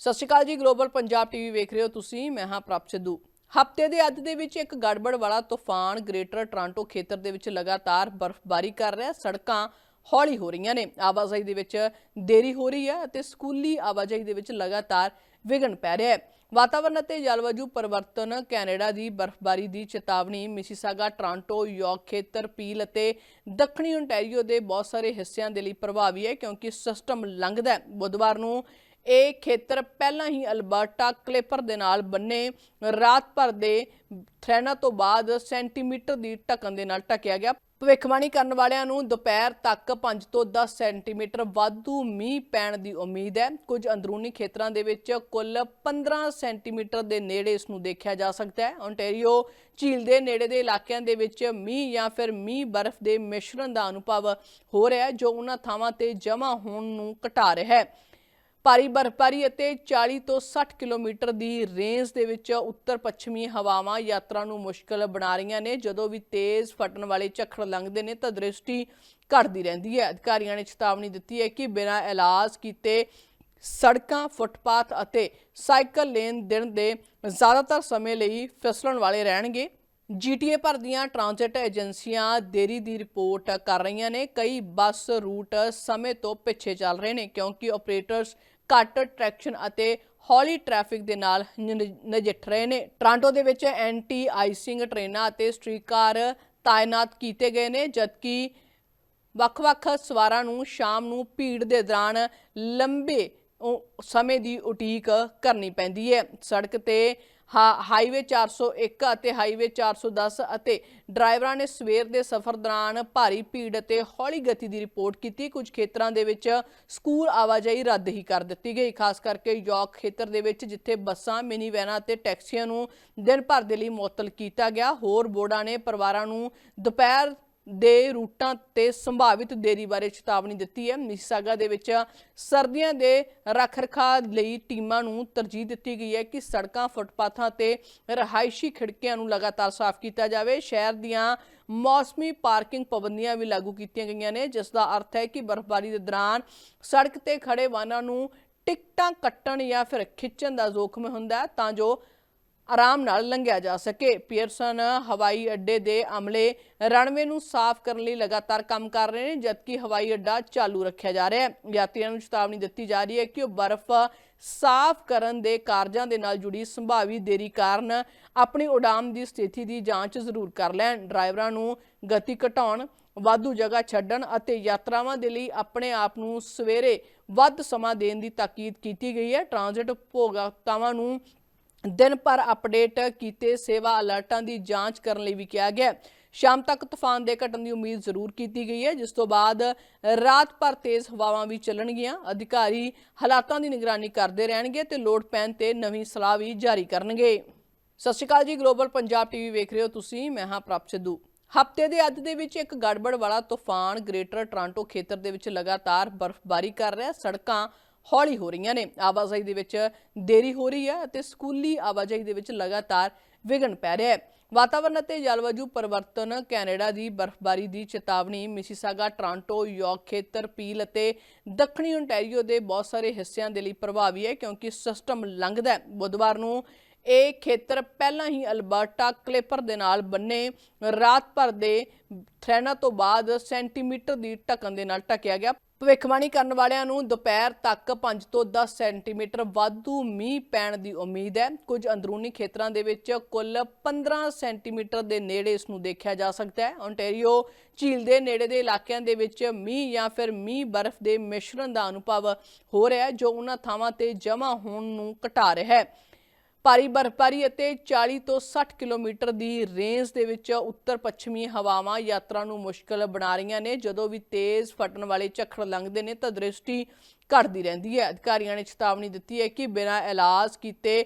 ਸਤਿ ਸ਼੍ਰੀ ਅਕਾਲ ਜੀ global Punjab TV ਵੇਖ ਰਹੇ ਹੋ ਤੁਸੀਂ, ਮੈਂ ਹਾਂ ਪ੍ਰਭ ਸਿੱਧੂ। ਹਫ਼ਤੇ ਦੇ ਅੱਧ ਦੇ ਵਿੱਚ ਇੱਕ ਗੜਬੜ ਵਾਲਾ ਤੂਫਾਨ ਗ੍ਰੇਟਰ ਟੋਰਾਂਟੋ ਖੇਤਰ ਦੇ ਵਿੱਚ ਲਗਾਤਾਰ ਬਰਫ਼ਬਾਰੀ ਕਰ ਰਿਹਾ, ਸੜਕਾਂ ਹੌਲੀ ਹੋ ਰਹੀਆਂ ਨੇ। ਆਵਾਜਾਈ ਦੇ ਵਿੱਚ ਦੇਰੀ ਹੋ ਰਹੀ ਹੈ ਅਤੇ ਸਕੂਲੀ ਆਵਾਜਾਈ ਦੇ ਵਿੱਚ ਲਗਾਤਾਰ ਵਿਘਨ ਪੈ ਰਿਹਾ ਹੈ। ਵਾਤਾਵਰਣ ਅਤੇ ਜਲਵਾਯੂ ਪਰਿਵਰਤਨ ਕੈਨੇਡਾ ਦੀ ਬਰਫ਼ਬਾਰੀ ਦੀ ਚੇਤਾਵਨੀ, ਮਿਸੀਸਾਗਾ ਟੋਰਾਂਟੋ ਯਾਰਕ ਖੇਤਰ ਪੀਲ ਅਤੇ ਦੱਖਣੀ ਓਨਟਾਰੀਓ ਦੇ ਬਹੁਤ ਸਾਰੇ ਹਿੱਸਿਆਂ ਦੇ ਲਈ ਪ੍ਰਭਾਵੀ ਹੈ ਕਿਉਂਕਿ ਸਿਸਟਮ ਲੰਘਦਾ ਹੈ। ਬੁੱਧਵਾਰ ਨੂੰ ਇਹ ਖੇਤਰ ਪਹਿਲਾਂ ਹੀ ਅਲਬਰਟਾ ਕਲੇਪਰ ਦੇ ਨਾਲ ਬੰਨੇ, ਰਾਤ ਭਰ ਦੇ ਥ੍ਰੈਨਾ ਤੋਂ ਬਾਅਦ ਸੈਂਟੀਮੀਟਰ ਦੀ ਢਕਣ ਦੇ ਨਾਲ ਢਕਿਆ ਗਿਆ। ਭਵਿੱਖਬਾਣੀ ਕਰਨ ਵਾਲਿਆਂ ਨੂੰ ਦੁਪਹਿਰ ਤੱਕ 5 ਤੋਂ 10 ਸੈਂਟੀਮੀਟਰ ਵਾਧੂ ਮੀਂਹ ਪੈਣ ਦੀ ਉਮੀਦ ਹੈ। ਕੁਝ ਅੰਦਰੂਨੀ ਖੇਤਰਾਂ ਦੇ ਵਿੱਚ ਕੁੱਲ 15 ਸੈਂਟੀਮੀਟਰ ਦੇ ਨੇੜੇ ਇਸ ਨੂੰ ਦੇਖਿਆ ਜਾ ਸਕਦਾ ਹੈ। ਓਨਟਾਰੀਓ ਝੀਲ ਦੇ ਨੇੜੇ ਦੇ ਇਲਾਕਿਆਂ ਦੇ ਵਿੱਚ ਮੀਂਹ ਜਾਂ ਫਿਰ ਮੀਂਹ ਬਰਫ਼ ਦੇ ਮਿਸ਼ਰਣ ਦਾ ਅਨੁਭਵ ਹੋ ਰਿਹਾ ਹੈ, ਜੋ ਉਹਨਾਂ ਥਾਵਾਂ ਤੇ ਜਮ੍ਹਾਂ ਹੋਣ ਨੂੰ ਘਟਾ ਰਿਹਾ ਹੈ। ਭਾਰੀ ਬਰਫ਼ਬਾਰੀ ਅਤੇ 40 ਤੋਂ 60 ਕਿਲੋਮੀਟਰ ਦੀ ਰੇਂਜ ਦੇ ਵਿੱਚ ਉੱਤਰ ਪੱਛਮੀ ਹਵਾਵਾਂ ਯਾਤਰਾ ਨੂੰ ਮੁਸ਼ਕਲ ਬਣਾ ਰਹੀਆਂ ਨੇ। ਜਦੋਂ ਵੀ ਤੇਜ਼ ਫਟਣ ਵਾਲੇ ਝੱਖੜ ਲੰਘਦੇ ਨੇ ਤਾਂ ਦ੍ਰਿਸ਼ਟੀ ਘਟਦੀ ਰਹਿੰਦੀ ਹੈ। ਅਧਿਕਾਰੀਆਂ ਨੇ ਚੇਤਾਵਨੀ ਦਿੱਤੀ ਹੈ ਕਿ ਬਿਨਾਂ ਇਲਾਜ ਕੀਤੇ ਸੜਕਾਂ, ਫੁੱਟਪਾਥ ਅਤੇ ਸਾਈਕਲ ਲੇਨ ਦਿਨ ਦੇ ਜ਼ਿਆਦਾਤਰ ਸਮੇਂ ਲਈ ਫਿਸਲਣ ਵਾਲੇ ਰਹਿਣਗੇ। ਜੀਟੀਏ ਭਰ ਦੀਆਂ ਟ੍ਰਾਂਜ਼ਿਟ ਏਜੰਸੀਆਂ ਦੇਰੀ ਦੀ ਰਿਪੋਰਟ ਕਰ ਰਹੀਆਂ ਨੇ। ਕਈ ਬੱਸ ਰੂਟ ਸਮੇਂ ਤੋਂ ਪਿੱਛੇ ਚੱਲ ਰਹੇ ਨੇ ਕਿਉਂਕਿ ਆਪਰੇਟਰਸ ਘੱਟ ਟ੍ਰੈਕਸ਼ਨ ਅਤੇ ਹੌਲੀ ਟ੍ਰੈਫਿਕ ਦੇ ਨਾਲ ਨਜਿੱਠ ਰਹੇ ਨੇ। ਟ੍ਰਾਂਟੋ ਦੇ ਵਿੱਚ ਐਂਟੀ ਆਈਸਿੰਗ ਟ੍ਰੇਨਾਂ ਅਤੇ ਸਟ੍ਰੀਕਾਰ ਤਾਇਨਾਤ ਕੀਤੇ ਗਏ ਨੇ, ਜਦਕਿ ਵੱਖ-ਵੱਖ ਸਵਾਰਾਂ ਨੂੰ ਸ਼ਾਮ ਨੂੰ ਭੀੜ ਦੇ ਦੌਰਾਨ ਲੰਬੇ ਸਮੇਂ ਦੀ ਉਡੀਕ ਕਰਨੀ ਪੈਂਦੀ ਹੈ। ਸੜਕ ਤੇ ਹਾਈਵੇ 401 ਅਤੇ ਹਾਈਵੇ 410 ਅਤੇ ਡਰਾਈਵਰਾਂ ਨੇ ਸਵੇਰ ਦੇ ਸਫ਼ਰ ਦੌਰਾਨ ਭਾਰੀ ਭੀੜ ਅਤੇ ਹੌਲੀ ਗਤੀ ਦੀ ਰਿਪੋਰਟ ਕੀਤੀ। ਕੁਝ ਖੇਤਰਾਂ ਦੇ ਵਿੱਚ ਸਕੂਲ ਆਵਾਜਾਈ ਰੱਦ ਹੀ ਕਰ ਦਿੱਤੀ ਗਈ, ਖਾਸ ਕਰਕੇ ਯੋਕ ਖੇਤਰ ਦੇ ਵਿੱਚ ਜਿੱਥੇ ਬੱਸਾਂ ਮਿਨੀ ਵੈਨਾਂ ਅਤੇ ਟੈਕਸੀਆਂ ਨੂੰ ਦਿਨ ਭਰ ਦੇ ਲਈ ਮੁਅੱਤਲ ਕੀਤਾ ਗਿਆ। ਹੋਰ ਬੋਰਡਾਂ ਨੇ ਪਰਿਵਾਰਾਂ ਨੂੰ ਦੁਪਹਿਰ ਦੇ ਰੂਟਾਂ ਤੇ ਸੰਭਾਵਿਤ ਦੇਰੀ ਬਾਰੇ ਚੇਤਾਵਨੀ ਦਿੱਤੀ ਹੈ। ਮਿਸੀਸਾਗਾ ਦੇ ਵਿੱਚ ਸਰਦੀਆਂ ਦੇ ਰੱਖ-ਰਖਾਅ ਲਈ ਟੀਮਾਂ ਨੂੰ ਤਰਜੀਹ ਦਿੱਤੀ ਗਈ ਹੈ ਕਿ ਸੜਕਾਂ, ਫੁੱਟਪਾਥਾਂ ਤੇ ਰਹਾਇਸ਼ੀ ਖਿੜਕੀਆਂ ਨੂੰ ਲਗਾਤਾਰ ਸਾਫ਼ ਕੀਤਾ ਜਾਵੇ। ਸ਼ਹਿਰ ਦੀਆਂ ਮੌਸਮੀ ਪਾਰਕਿੰਗ ਪਾਬੰਦੀਆਂ ਵੀ ਲਾਗੂ ਕੀਤੀਆਂ ਗਈਆਂ ਨੇ, ਜਿਸ ਦਾ ਅਰਥ ਹੈ ਕਿ ਬਰਫ਼ਬਾਰੀ ਦੇ ਦੌਰਾਨ ਸੜਕ ਤੇ ਖੜੇ ਵਾਹਨਾਂ ਨੂੰ ਟਿਕਟਾਂ ਕੱਟਣ ਜਾਂ ਫਿਰ ਖਿੱਚਣ ਦਾ ਜ਼ੋਖਮ ਹੁੰਦਾ ਤਾਂ ਜੋ ਆਰਾਮ ਨਾਲ ਲੰਘਿਆ ਜਾ ਸਕੇ। ਪੀਅਰਸਨ ਹਵਾਈ ਅੱਡੇ ਦੇ ਅਮਲੇ ਰਣਵੇ ਨੂੰ ਸਾਫ਼ ਕਰਨ ਲਈ ਲਗਾਤਾਰ ਕੰਮ ਕਰ ਰਹੇ ਨੇ, ਜਦਕਿ ਹਵਾਈ ਅੱਡਾ ਚਾਲੂ ਰੱਖਿਆ ਜਾ ਰਿਹਾ ਹੈ। ਯਾਤਰੀਆਂ ਨੂੰ ਚੇਤਾਵਨੀ ਦਿੱਤੀ ਜਾ ਰਹੀ ਹੈ ਕਿ ਉਹ ਬਰਫ਼ ਸਾਫ਼ ਕਰਨ ਦੇ ਕਾਰਜਾਂ ਦੇ ਨਾਲ ਜੁੜੀ ਸੰਭਾਵੀ ਦੇਰੀ ਕਾਰਨ ਆਪਣੀ ਉਡਾਮ ਦੀ ਸਥਿਤੀ ਦੀ ਜਾਂਚ ਜ਼ਰੂਰ ਕਰ ਲੈਣ। ਡਰਾਈਵਰਾਂ ਨੂੰ ਗਤੀ ਘਟਾਉਣ, ਵਾਧੂ ਜਗ੍ਹਾ ਛੱਡਣ ਅਤੇ ਯਾਤਰਾਵਾਂ ਦੇ ਲਈ ਆਪਣੇ ਆਪ ਨੂੰ ਸਵੇਰੇ ਵੱਧ ਸਮਾਂ ਦੇਣ ਦੀ ਤਾਕੀਦ ਕੀਤੀ ਗਈ ਹੈ। ਟ੍ਰਾਂਜ਼ਿਟ ਭੋਗਤਾਵਾਂ ਨੂੰ ਦਿਨ ਭਰ ਅਪਡੇਟ ਕੀਤੇ ਸੇਵਾ ਅਲਰਟਾਂ ਦੀ ਜਾਂਚ ਕਰਨ ਲਈ ਵੀ ਕਿਹਾ ਗਿਆ ਸ਼ਾਮ ਤੱਕ ਤੂਫਾਨ ਦੇ ਘਟਣ ਦੀ ਉਮੀਦ ਜ਼ਰੂਰ ਕੀਤੀ ਗਈ ਹੈ, ਜਿਸ ਤੋਂ ਬਾਅਦ ਰਾਤ ਭਰ ਤੇਜ਼ ਹਵਾਵਾਂ ਵੀ ਚੱਲਣਗੀਆਂ। ਅਧਿਕਾਰੀ ਹਾਲਾਤਾਂ ਦੀ ਨਿਗਰਾਨੀ ਕਰਦੇ ਰਹਿਣਗੇ ਤੇ ਲੋਡ ਪੈਣ ਤੇ ਨਵੀਂ ਸਲਾਹ ਵੀ ਜਾਰੀ ਕਰਨਗੇ। ਸਤਿ ਸ਼੍ਰੀ ਅਕਾਲ ਜੀ ਗਲੋਬਲ ਪੰਜਾਬ ਟੀਵੀ ਵੇਖ ਰਹੇ ਹੋ ਤੁਸੀਂ, ਮੈਂ ਹਾਂ ਪ੍ਰਭ ਸਿੱਧੂ। ਹਫ਼ਤੇ ਦੇ ਅੱਧ ਦੇ ਵਿੱਚ ਇੱਕ ਗੜਬੜ ਵਾਲਾ ਤੂਫਾਨ ਗ੍ਰੇਟਰ ਟੋਰਾਂਟੋ ਖੇਤਰ ਦੇ ਵਿੱਚ ਲਗਾਤਾਰ ਬਰਫ਼ਬਾਰੀ ਕਰ ਰਿਹਾ ਸੜਕਾਂ ਹੌਲੀ ਹੋ ਰਹੀਆਂ ਨੇ। ਆਵਾਜਾਈ ਦੇ ਵਿੱਚ ਦੇਰੀ ਹੋ ਰਹੀ ਹੈ ਅਤੇ ਸਕੂਲੀ ਆਵਾਜਾਈ ਦੇ ਵਿੱਚ ਲਗਾਤਾਰ ਵਿਘਨ ਪੈ ਰਿਹਾ ਹੈ। ਵਾਤਾਵਰਣ ਅਤੇ ਜਲਵਾਯੂ ਪਰਿਵਰਤਨ ਕੈਨੇਡਾ ਦੀ ਬਰਫ਼ਬਾਰੀ ਦੀ ਚੇਤਾਵਨੀ, ਮਿਸੀਸਾਗਾ, ਟੋਰਾਂਟੋ, ਯਾਰਕ ਖੇਤਰ, ਪੀਲ ਅਤੇ ਦੱਖਣੀ ਓਨਟਾਰੀਓ ਦੇ ਬਹੁਤ ਸਾਰੇ ਹਿੱਸਿਆਂ ਦੇ ਲਈ ਪ੍ਰਭਾਵੀ ਹੈ ਕਿਉਂਕਿ ਸਿਸਟਮ ਲੰਘਦਾ ਹੈ। ਬੁੱਧਵਾਰ ਨੂੰ ਇਹ ਖੇਤਰ ਪਹਿਲਾਂ ਹੀ ਅਲਬਰਟਾ ਕਲੇਪਰ ਦੇ ਨਾਲ ਬੰਨੇ ਰਾਤ ਭਰ ਦੇ ਥ੍ਰੈਨਾ ਤੋਂ ਬਾਅਦ ਸੈਂਟੀਮੀਟਰ ਦੀ ਢਕਣ ਦੇ ਨਾਲ ਢਕਿਆ ਗਿਆ। ਭਵਿੱਖਬਾਣੀ ਕਰਨ ਵਾਲਿਆਂ ਨੂੰ ਦੁਪਹਿਰ ਤੱਕ 5 ਤੋਂ 10 ਸੈਂਟੀਮੀਟਰ ਵਾਧੂ ਮੀਂਹ ਪੈਣ ਦੀ ਉਮੀਦ ਹੈ। ਕੁਝ ਅੰਦਰੂਨੀ ਖੇਤਰਾਂ ਦੇ ਵਿੱਚ ਕੁੱਲ 15 ਸੈਂਟੀਮੀਟਰ ਦੇ ਨੇੜੇ ਇਸ ਨੂੰ ਦੇਖਿਆ ਜਾ ਸਕਦਾ ਹੈ। ਓਨਟਾਰੀਓ ਝੀਲ ਦੇ ਨੇੜੇ ਦੇ ਇਲਾਕਿਆਂ ਦੇ ਵਿੱਚ ਮੀਂਹ ਜਾਂ ਫਿਰ ਮੀਂਹ ਬਰਫ਼ ਦੇ ਮਿਸ਼ਰਣ ਦਾ ਅਨੁਭਵ ਹੋ ਰਿਹਾ ਹੈ, ਜੋ ਉਹਨਾਂ ਥਾਵਾਂ ਤੇ ਜਮ੍ਹਾਂ ਹੋਣ ਨੂੰ ਘਟਾ ਰਿਹਾ ਹੈ। ਭਾਰੀ ਬਰਫ਼ਬਾਰੀ ਅਤੇ 40 ਤੋਂ 60 ਕਿਲੋਮੀਟਰ ਦੀ ਰੇਂਜ ਦੇ ਵਿੱਚ ਉੱਤਰ ਪੱਛਮੀ ਹਵਾਵਾਂ ਯਾਤਰਾ ਨੂੰ ਮੁਸ਼ਕਲ ਬਣਾ ਰਹੀਆਂ ਨੇ। ਜਦੋਂ ਵੀ ਤੇਜ਼ ਫਟਣ ਵਾਲੇ ਝੱਖੜ ਲੰਘਦੇ ਨੇ ਤਾਂ ਦ੍ਰਿਸ਼ਟੀ ਘਟਦੀ ਰਹਿੰਦੀ ਹੈ। ਅਧਿਕਾਰੀਆਂ ਨੇ ਚੇਤਾਵਨੀ ਦਿੱਤੀ ਹੈ ਕਿ ਬਿਨਾਂ ਇਲਾਜ ਕੀਤੇ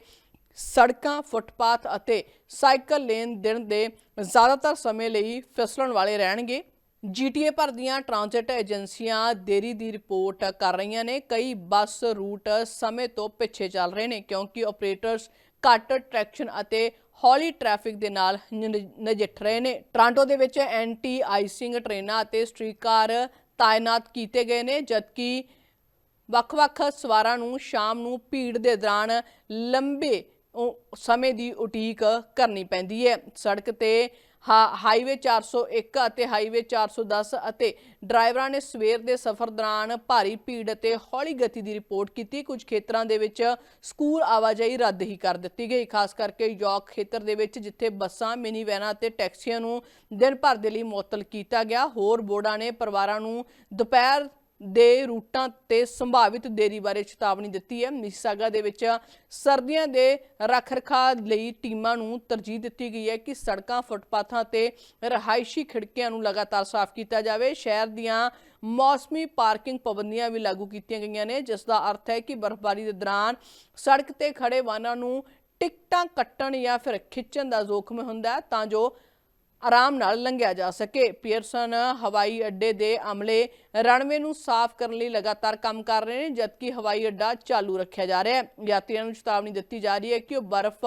ਸੜਕਾਂ, ਫੁੱਟਪਾਥ ਅਤੇ ਸਾਈਕਲ ਲੇਨ ਦਿਨ ਦੇ ਜ਼ਿਆਦਾਤਰ ਸਮੇਂ ਲਈ ਫਿਸਲਣ ਵਾਲੇ ਰਹਿਣਗੇ। ਜੀਟੀਏ ਭਰ ਦੀਆਂ ਟ੍ਰਾਂਜ਼ਿਟ ਏਜੰਸੀਆਂ ਦੇਰੀ ਦੀ ਰਿਪੋਰਟ ਕਰ ਰਹੀਆਂ ਨੇ। ਕਈ ਬੱਸ ਰੂਟ ਸਮੇਂ ਤੋਂ ਪਿੱਛੇ ਚੱਲ ਰਹੇ ਨੇ ਕਿਉਂਕਿ ਆਪਰੇਟਰਸ ਘੱਟ ਟ੍ਰੈਕਸ਼ਨ ਅਤੇ ਹੌਲੀ ਟ੍ਰੈਫਿਕ ਦੇ ਨਾਲ ਨਜਿੱਠ ਰਹੇ ਨੇ। ਟੋਰਾਂਟੋ ਦੇ ਵਿੱਚ ਐਂਟੀ ਆਈਸਿੰਗ ਟ੍ਰੇਨਾਂ ਅਤੇ ਸਟ੍ਰੀਕਾਰ ਤਾਇਨਾਤ ਕੀਤੇ ਗਏ ਨੇ, ਜਦਕਿ ਵੱਖ-ਵੱਖ ਸਵਾਰਾਂ ਨੂੰ ਸ਼ਾਮ ਨੂੰ ਭੀੜ ਦੇ ਦੌਰਾਨ ਲੰਬੇ ਸਮੇਂ ਦੀ ਉਡੀਕ ਕਰਨੀ ਪੈਂਦੀ ਹੈ। ਸੜਕ ਤੇ ਹਾਈਵੇ 401 ਅਤੇ ਹਾਈਵੇ 410 ਅਤੇ ਡਰਾਈਵਰਾਂ ਨੇ ਸਵੇਰ ਦੇ ਸਫ਼ਰ ਦੌਰਾਨ ਭਾਰੀ ਭੀੜ ਅਤੇ ਹੌਲੀ ਗਤੀ ਦੀ ਰਿਪੋਰਟ ਕੀਤੀ। ਕੁਝ ਖੇਤਰਾਂ ਦੇ ਵਿੱਚ ਸਕੂਲ ਆਵਾਜਾਈ ਰੱਦ ਹੀ ਕਰ ਦਿੱਤੀ ਗਈ, ਖਾਸ ਕਰਕੇ ਯੋਕ ਖੇਤਰ ਦੇ ਵਿੱਚ, ਜਿੱਥੇ ਬੱਸਾਂ ਮਿਨੀ ਵੈਨਾਂ ਅਤੇ ਟੈਕਸੀਆਂ ਨੂੰ ਦਿਨ ਭਰ ਦੇ ਲਈ ਮੁਅੱਤਲ ਕੀਤਾ ਗਿਆ। ਹੋਰ ਬੋਰਡਾਂ ਨੇ ਪਰਿਵਾਰਾਂ ਨੂੰ ਦੁਪਹਿਰ ਦੇ ਰੂਟਾਂ ਤੇ ਸੰਭਾਵਿਤ ਦੇਰੀ ਬਾਰੇ ਚੇਤਾਵਨੀ ਦਿੱਤੀ ਹੈ। ਮਿਸੀਸਾਗਾ ਦੇ ਵਿੱਚ ਸਰਦੀਆਂ ਦੇ ਰੱਖ-ਰਖਾਅ ਲਈ ਟੀਮਾਂ ਨੂੰ ਤਰਜੀਹ ਦਿੱਤੀ ਗਈ ਹੈ ਕਿ ਸੜਕਾਂ, ਫੁੱਟਪਾਥਾਂ ਤੇ ਰਹਾਇਸ਼ੀ ਖਿੜਕੀਆਂ ਨੂੰ ਲਗਾਤਾਰ ਸਾਫ਼ ਕੀਤਾ ਜਾਵੇ। ਸ਼ਹਿਰ ਦੀਆਂ ਮੌਸਮੀ ਪਾਰਕਿੰਗ ਪਾਬੰਦੀਆਂ ਵੀ ਲਾਗੂ ਕੀਤੀਆਂ ਗਈਆਂ ਨੇ, ਜਿਸ ਦਾ ਅਰਥ ਹੈ ਕਿ ਬਰਫ਼ਬਾਰੀ ਦੇ ਦੌਰਾਨ ਸੜਕ ਤੇ ਖੜੇ ਵਾਹਨਾਂ ਨੂੰ ਟਿਕਟਾਂ ਕੱਟਣ ਜਾਂ ਫਿਰ ਖਿੱਚਣ ਦਾ ਜ਼ੋਖਮ ਹੁੰਦਾ ਤਾਂ ਜੋ ਆਰਾਮ ਨਾਲ ਲੰਘਿਆ ਜਾ ਸਕੇ। ਪੀਅਰਸਨ ਹਵਾਈ ਅੱਡੇ ਦੇ ਅਮਲੇ ਰਣਵੇ ਨੂੰ ਸਾਫ਼ ਕਰਨ ਲਈ ਲਗਾਤਾਰ ਕੰਮ ਕਰ ਰਹੇ ਨੇ, ਜਦਕਿ ਹਵਾਈ ਅੱਡਾ ਚਾਲੂ ਰੱਖਿਆ ਜਾ ਰਿਹਾ ਹੈ। ਯਾਤਰੀਆਂ ਨੂੰ ਚੇਤਾਵਨੀ ਦਿੱਤੀ ਜਾ ਰਹੀ ਹੈ ਕਿ ਉਹ ਬਰਫ਼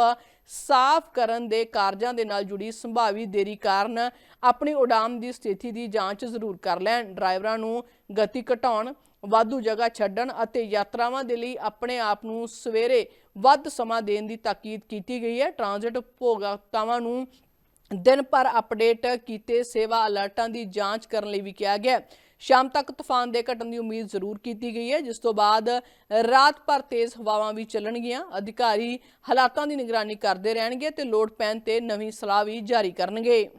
ਸਾਫ਼ ਕਰਨ ਦੇ ਕਾਰਜਾਂ ਦੇ ਨਾਲ ਜੁੜੀ ਸੰਭਾਵੀ ਦੇਰੀ ਕਾਰਨ ਆਪਣੀ ਉਡਾਮ ਦੀ ਸਥਿਤੀ ਦੀ ਜਾਂਚ ਜ਼ਰੂਰ ਕਰ ਲੈਣ। ਡਰਾਈਵਰਾਂ ਨੂੰ ਗਤੀ ਘਟਾਉਣ, ਵਾਧੂ ਜਗ੍ਹਾ ਛੱਡਣ ਅਤੇ ਯਾਤਰਾਵਾਂ ਦੇ ਲਈ ਆਪਣੇ ਆਪ ਨੂੰ ਸਵੇਰੇ ਵੱਧ ਸਮਾਂ ਦੇਣ ਦੀ ਤਾਕੀਦ ਕੀਤੀ ਗਈ ਹੈ। ਟ੍ਰਾਂਜ਼ਿਟ ਭੋਗਤਾਵਾਂ ਨੂੰ ਦਿਨ ਭਰ ਅਪਡੇਟ ਕੀਤੇ ਸੇਵਾ ਅਲਰਟਾਂ ਦੀ ਜਾਂਚ ਕਰਨ ਲਈ ਵੀ ਕਿਹਾ ਗਿਆ ਸ਼ਾਮ ਤੱਕ ਤੂਫਾਨ ਦੇ ਘਟਣ ਦੀ ਉਮੀਦ ਜ਼ਰੂਰ ਕੀਤੀ ਗਈ ਹੈ, ਜਿਸ ਤੋਂ ਬਾਅਦ ਰਾਤ ਭਰ ਤੇਜ਼ ਹਵਾਵਾਂ ਵੀ ਚੱਲਣਗੀਆਂ। ਅਧਿਕਾਰੀ ਹਾਲਾਤਾਂ ਦੀ ਨਿਗਰਾਨੀ ਕਰਦੇ ਰਹਿਣਗੇ ਤੇ ਲੋਡ ਪੈਣ ਤੇ ਨਵੀਂ ਸਲਾਹ ਵੀ ਜਾਰੀ ਕਰਨਗੇ।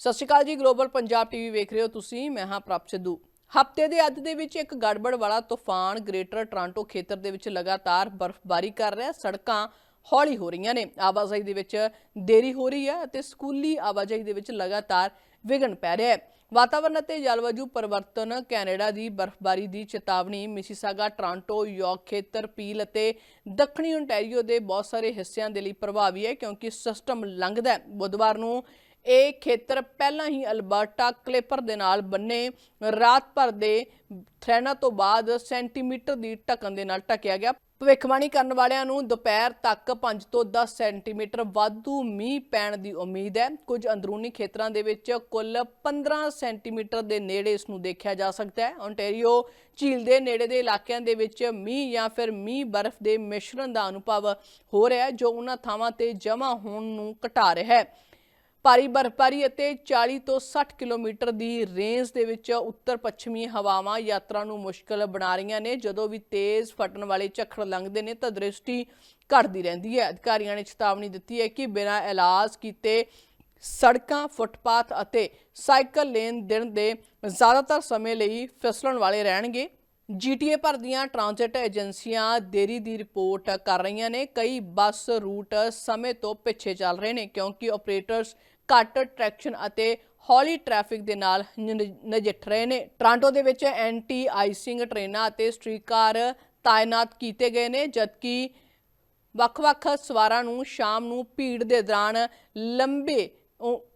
ਸਤਿ ਸ਼੍ਰੀ ਅਕਾਲ ਜੀ ਗਲੋਬਲ ਪੰਜਾਬ ਟੀਵੀ ਵੇਖ ਰਹੇ ਹੋ ਤੁਸੀਂ, ਮੈਂ ਹਾਂ ਪ੍ਰਭ ਸਿੱਧੂ। ਹਫ਼ਤੇ ਦੇ ਅੱਧ ਦੇ ਵਿੱਚ ਇੱਕ ਗੜਬੜ ਵਾਲਾ ਤੂਫਾਨ ਗ੍ਰੇਟਰ ਟੋਰਾਂਟੋ ਖੇਤਰ ਦੇ ਵਿੱਚ ਲਗਾਤਾਰ ਬਰਫ਼ਬਾਰੀ ਕਰ ਰਿਹਾ ਸੜਕਾਂ ਹੌਲੀ ਹੋ ਰਹੀਆਂ ਨੇ। ਆਵਾਜਾਈ ਦੇ ਵਿੱਚ ਦੇਰੀ ਹੋ ਰਹੀ ਹੈ ਅਤੇ ਸਕੂਲੀ ਆਵਾਜਾਈ ਦੇ ਵਿੱਚ ਲਗਾਤਾਰ ਵਿਘਨ ਪੈ ਰਿਹਾ ਹੈ। ਵਾਤਾਵਰਣ ਅਤੇ ਜਲਵਾਯੂ ਪਰਿਵਰਤਨ ਕੈਨੇਡਾ ਦੀ ਬਰਫ਼ਬਾਰੀ ਦੀ ਚੇਤਾਵਨੀ, ਮਿਸੀਸਾਗਾ, ਟੋਰਾਂਟੋ, ਯਾਰਕ ਖੇਤਰ, ਪੀਲ ਅਤੇ ਦੱਖਣੀ ਓਨਟਾਰੀਓ ਦੇ ਬਹੁਤ ਸਾਰੇ ਹਿੱਸਿਆਂ ਦੇ ਲਈ ਪ੍ਰਭਾਵੀ ਹੈ ਕਿਉਂਕਿ ਸਿਸਟਮ ਲੰਘਦਾ ਹੈ। ਬੁੱਧਵਾਰ ਨੂੰ ਇਹ ਖੇਤਰ ਪਹਿਲਾਂ ਹੀ ਅਲਬਰਟਾ ਕਲੇਪਰ ਦੇ ਨਾਲ ਬੰਨੇ ਰਾਤ ਭਰ ਦੇ ਥ੍ਰੈਨਾ ਤੋਂ ਬਾਅਦ ਸੈਂਟੀਮੀਟਰ ਦੀ ਢਕਣ ਦੇ ਨਾਲ ਢਕਿਆ ਗਿਆ। ਭਵਿੱਖਬਾਣੀ ਕਰਨ ਵਾਲਿਆਂ ਨੂੰ ਦੁਪਹਿਰ ਤੱਕ 5 ਤੋਂ 10 ਸੈਂਟੀਮੀਟਰ ਵਾਧੂ ਮੀਂਹ ਪੈਣ ਦੀ ਉਮੀਦ ਹੈ। ਕੁਝ ਅੰਦਰੂਨੀ ਖੇਤਰਾਂ ਦੇ ਵਿੱਚ ਕੁੱਲ 15 ਸੈਂਟੀਮੀਟਰ ਦੇ ਨੇੜੇ ਇਸ ਨੂੰ ਦੇਖਿਆ ਜਾ ਸਕਦਾ ਹੈ। ਓਨਟਾਰੀਓ ਝੀਲ ਦੇ ਨੇੜੇ ਦੇ ਇਲਾਕਿਆਂ ਦੇ ਵਿੱਚ ਮੀਂਹ ਜਾਂ ਫਿਰ ਮੀਂਹ ਬਰਫ਼ ਦੇ ਮਿਸ਼ਰਣ ਦਾ ਅਨੁਭਵ ਹੋ ਰਿਹਾ ਹੈ, ਜੋ ਉਹਨਾਂ ਥਾਵਾਂ ਤੇ ਜਮ੍ਹਾਂ ਹੋਣ ਨੂੰ ਘਟਾ ਰਿਹਾ ਹੈ। ਭਾਰੀ ਬਰਫ਼ਬਾਰੀ ਅਤੇ 40 ਤੋਂ 60 ਕਿਲੋਮੀਟਰ ਦੀ ਰੇਂਜ ਦੇ ਵਿੱਚ ਉੱਤਰ ਪੱਛਮੀ ਹਵਾਵਾਂ ਯਾਤਰਾ ਨੂੰ ਮੁਸ਼ਕਲ ਬਣਾ ਰਹੀਆਂ ਨੇ। ਜਦੋਂ ਵੀ ਤੇਜ਼ ਫਟਣ ਵਾਲੇ ਝੱਖੜ ਲੰਘਦੇ ਨੇ ਤਾਂ ਦ੍ਰਿਸ਼ਟੀ ਘਟਦੀ ਰਹਿੰਦੀ ਹੈ। ਅਧਿਕਾਰੀਆਂ ਨੇ ਚੇਤਾਵਨੀ ਦਿੱਤੀ ਹੈ ਕਿ ਬਿਨਾਂ ਇਲਾਜ ਕੀਤੇ ਸੜਕਾਂ, ਫੁੱਟਪਾਥ ਅਤੇ ਸਾਈਕਲ ਲੇਨ ਦਿਨ ਦੇ ਜ਼ਿਆਦਾਤਰ ਸਮੇਂ ਲਈ ਫਿਸਲਣ ਵਾਲੇ ਰਹਿਣਗੇ। ਜੀਟੀਏ ਭਰ ਦੀਆਂ ਟ੍ਰਾਂਜ਼ਿਟ ਏਜੰਸੀਆਂ ਦੇਰੀ ਦੀ ਰਿਪੋਰਟ ਕਰ ਰਹੀਆਂ ਨੇ। ਕਈ ਬੱਸ ਰੂਟ ਸਮੇਂ ਤੋਂ ਪਿੱਛੇ ਚੱਲ ਰਹੇ ਨੇ ਕਿਉਂਕਿ ਆਪਰੇਟਰਸ ਘੱਟ ਟ੍ਰੈਕਸ਼ਨ ਅਤੇ ਹੌਲੀ ਟ੍ਰੈਫਿਕ ਦੇ ਨਾਲ ਨਜਿੱਠ ਰਹੇ ਨੇ। ਟ੍ਰਾਂਟੋ ਦੇ ਵਿੱਚ ਐਂਟੀ ਆਈਸਿੰਗ ਟ੍ਰੇਨਾਂ ਅਤੇ ਸਟ੍ਰੀਕਾਰ ਤਾਇਨਾਤ ਕੀਤੇ ਗਏ ਨੇ, ਜਦਕਿ ਵੱਖ-ਵੱਖ ਸਵਾਰਾਂ ਨੂੰ ਸ਼ਾਮ ਨੂੰ ਭੀੜ ਦੇ ਦੌਰਾਨ ਲੰਬੇ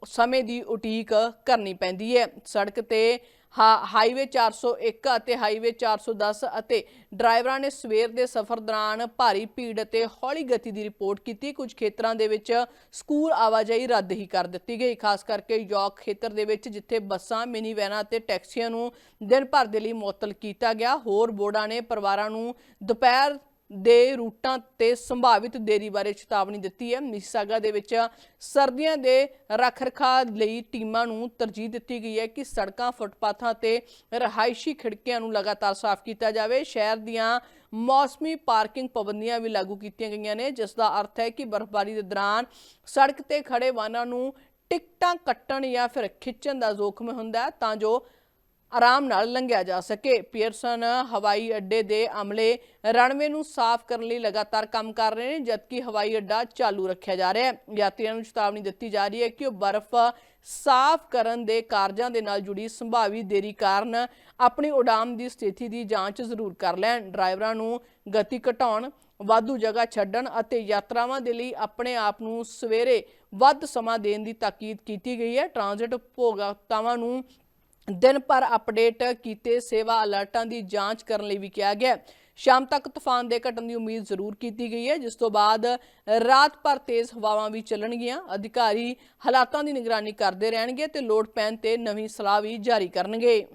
ਸਮੇਂ ਦੀ ਉਡੀਕ ਕਰਨੀ ਪੈਂਦੀ ਹੈ। ਸੜਕ ਤੇ ਹਾ- ਹਾਈਵੇ 401 ਅਤੇ ਹਾਈਵੇ 410 ਅਤੇ ਡਰਾਈਵਰਾਂ ਨੇ ਸਵੇਰ ਦੇ ਸਫ਼ਰ ਦੌਰਾਨ ਭਾਰੀ ਭੀੜ ਅਤੇ ਹੌਲੀ ਗਤੀ ਦੀ ਰਿਪੋਰਟ ਕੀਤੀ। ਕੁਝ ਖੇਤਰਾਂ ਦੇ ਵਿੱਚ ਸਕੂਲ ਆਵਾਜਾਈ ਰੱਦ ਹੀ ਕਰ ਦਿੱਤੀ ਗਈ, ਖਾਸ ਕਰਕੇ ਯੋਕ ਖੇਤਰ ਦੇ ਵਿੱਚ, ਜਿੱਥੇ ਬੱਸਾਂ ਮਿਨੀ ਵੈਨਾਂ ਅਤੇ ਟੈਕਸੀਆਂ ਨੂੰ ਦਿਨ ਭਰ ਦੇ ਲਈ ਮੁਅੱਤਲ ਕੀਤਾ ਗਿਆ। ਹੋਰ ਬੋਰਡਾਂ ਨੇ ਪਰਿਵਾਰਾਂ ਨੂੰ ਦੁਪਹਿਰ ਦੇ ਰੂਟਾਂ ਤੇ ਸੰਭਾਵਿਤ ਦੇਰੀ ਬਾਰੇ ਚੇਤਾਵਨੀ ਦਿੱਤੀ ਹੈ। ਮਿਸੀਸਾਗਾ ਦੇ ਵਿੱਚ ਸਰਦੀਆਂ ਦੇ ਰੱਖ-ਰਖਾਅ ਲਈ ਟੀਮਾਂ ਨੂੰ ਤਰਜੀਹ ਦਿੱਤੀ ਗਈ ਹੈ ਕਿ ਸੜਕਾਂ, ਫੁੱਟਪਾਥਾਂ ਤੇ ਰਹਾਇਸ਼ੀ ਖਿੜਕੀਆਂ ਨੂੰ ਲਗਾਤਾਰ ਸਾਫ਼ ਕੀਤਾ ਜਾਵੇ। ਸ਼ਹਿਰ ਦੀਆਂ ਮੌਸਮੀ ਪਾਰਕਿੰਗ ਪਾਬੰਦੀਆਂ ਵੀ ਲਾਗੂ ਕੀਤੀਆਂ ਗਈਆਂ ਨੇ, ਜਿਸ ਦਾ ਅਰਥ ਹੈ ਕਿ ਬਰਫ਼ਬਾਰੀ ਦੇ ਦੌਰਾਨ ਸੜਕ ਤੇ ਖੜੇ ਵਾਹਨਾਂ ਨੂੰ ਟਿਕਟਾਂ ਕੱਟਣ ਜਾਂ ਫਿਰ ਖਿੱਚਣ ਦਾ ਜ਼ੋਖਮ ਹੁੰਦਾ ਤਾਂ ਜੋ ਆਰਾਮ ਨਾਲ ਲੰਘਿਆ ਜਾ ਸਕੇ। ਪੀਅਰਸਨ ਹਵਾਈ ਅੱਡੇ ਦੇ ਅਮਲੇ ਰਣਵੇ ਨੂੰ ਸਾਫ਼ ਕਰਨ ਲਈ ਲਗਾਤਾਰ ਕੰਮ ਕਰ ਰਹੇ ਨੇ, ਜਦਕਿ ਹਵਾਈ ਅੱਡਾ ਚਾਲੂ ਰੱਖਿਆ ਜਾ ਰਿਹਾ ਹੈ। ਯਾਤਰੀਆਂ ਨੂੰ ਚੇਤਾਵਨੀ ਦਿੱਤੀ ਜਾ ਰਹੀ ਹੈ ਕਿ ਉਹ ਬਰਫ਼ ਸਾਫ਼ ਕਰਨ ਦੇ ਕਾਰਜਾਂ ਦੇ ਨਾਲ ਜੁੜੀ ਸੰਭਾਵੀ ਦੇਰੀ ਕਾਰਨ ਆਪਣੀ ਉਡਾਮ ਦੀ ਸਥਿਤੀ ਦੀ ਜਾਂਚ ਜ਼ਰੂਰ ਕਰ ਲੈਣ। ਡਰਾਈਵਰਾਂ ਨੂੰ ਗਤੀ ਘਟਾਉਣ, ਵਾਧੂ ਜਗ੍ਹਾ ਛੱਡਣ ਅਤੇ ਯਾਤਰਾਵਾਂ ਦੇ ਲਈ ਆਪਣੇ ਆਪ ਨੂੰ ਸਵੇਰੇ ਵੱਧ ਸਮਾਂ ਦੇਣ ਦੀ ਤਾਕੀਦ ਕੀਤੀ ਗਈ ਹੈ। ਟ੍ਰਾਂਜ਼ਿਟ ਭੋਗਤਾਵਾਂ ਨੂੰ ਦਿਨ ਭਰ ਅਪਡੇਟ ਕੀਤੇ ਸੇਵਾ ਅਲਰਟਾਂ ਦੀ ਜਾਂਚ ਕਰਨ ਲਈ ਵੀ ਕਿਹਾ ਗਿਆ ਸ਼ਾਮ ਤੱਕ ਤੂਫਾਨ ਦੇ ਘਟਣ ਦੀ ਉਮੀਦ ਜ਼ਰੂਰ ਕੀਤੀ ਗਈ ਹੈ, ਜਿਸ ਤੋਂ ਬਾਅਦ ਰਾਤ ਭਰ ਤੇਜ਼ ਹਵਾਵਾਂ ਵੀ ਚੱਲਣਗੀਆਂ। ਅਧਿਕਾਰੀ ਹਾਲਾਤਾਂ ਦੀ ਨਿਗਰਾਨੀ ਕਰਦੇ ਰਹਿਣਗੇ ਤੇ ਲੋੜ ਪੈਣ ਤੇ ਨਵੀਂ ਸਲਾਹ ਵੀ ਜਾਰੀ ਕਰਨਗੇ।